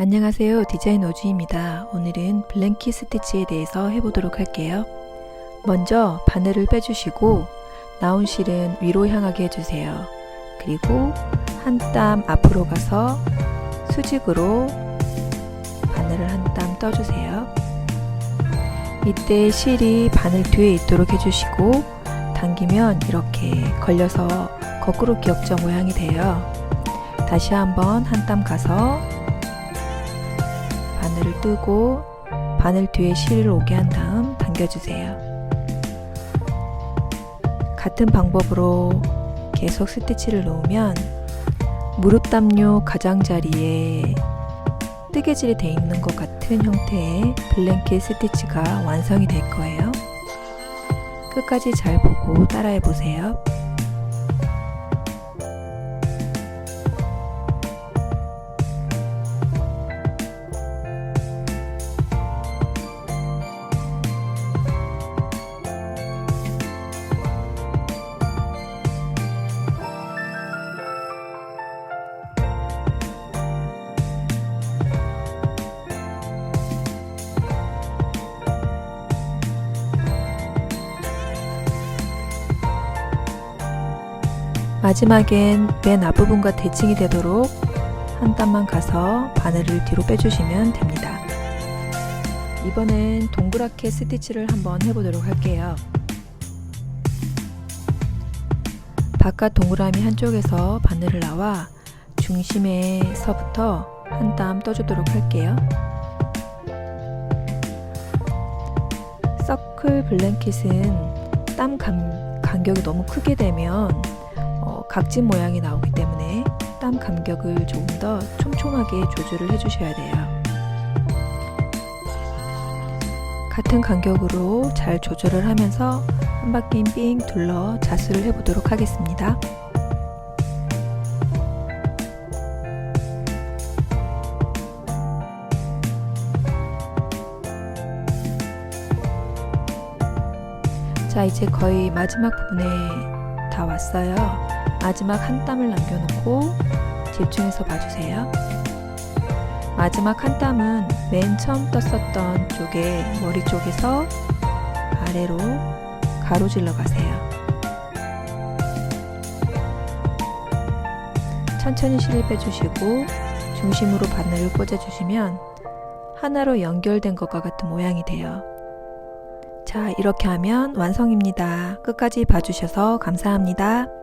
안녕하세요. 디자인 오주입니다. 오늘은 블랭키 스티치에 대해서 해보도록 할게요. 먼저 바늘을 빼주시고 나온 실은 위로 향하게 해주세요. 그리고 한 땀 앞으로 가서 수직으로 바늘을 한 땀 떠주세요. 이때 실이 바늘 뒤에 있도록 해주시고 당기면 이렇게 걸려서 거꾸로 기역자 모양이 돼요. 다시 한번 한 땀 가서 뜨고 바늘 뒤에 실을 오게 한 다음 당겨주세요. 같은 방법으로 계속 스티치를 놓으면 무릎 담요 가장자리에 뜨개질이 되어 있는 것 같은 형태의 블랭킷 스티치가 완성이 될 거예요. 끝까지 잘 보고 따라해 보세요. 마지막엔 맨 앞부분과 대칭이 되도록 한 땀만 가서 바늘을 뒤로 빼주시면 됩니다. 이번엔 동그랗게 스티치를 한번 해보도록 할게요. 바깥 동그라미 한쪽에서 바늘을 나와 중심에서부터 한 땀 떠주도록 할게요. 서클 블랭킷은 땀 간, 간격이 너무 크게 되면 어, 각진 모양이 나오기 때문에 땀 간격을 조금 더 촘촘하게 조절을 해주셔야 돼요. 같은 간격으로 잘 조절을 하면서 한 바퀴 삥 둘러 자수를 해보도록 하겠습니다. 자, 이제 거의 마지막 부분에 다 왔어요. 마지막 한 땀을 남겨놓고 집중해서 봐주세요. 마지막 한 땀은 맨 처음 떴었던 쪽에 머리 쪽에서 아래로 가로질러 가세요. 천천히 실을 빼주시고 중심으로 바늘을 꽂아 주시면 하나로 연결된 것과 같은 모양이 돼요. 자, 이렇게 하면 완성입니다. 끝까지 봐주셔서 감사합니다.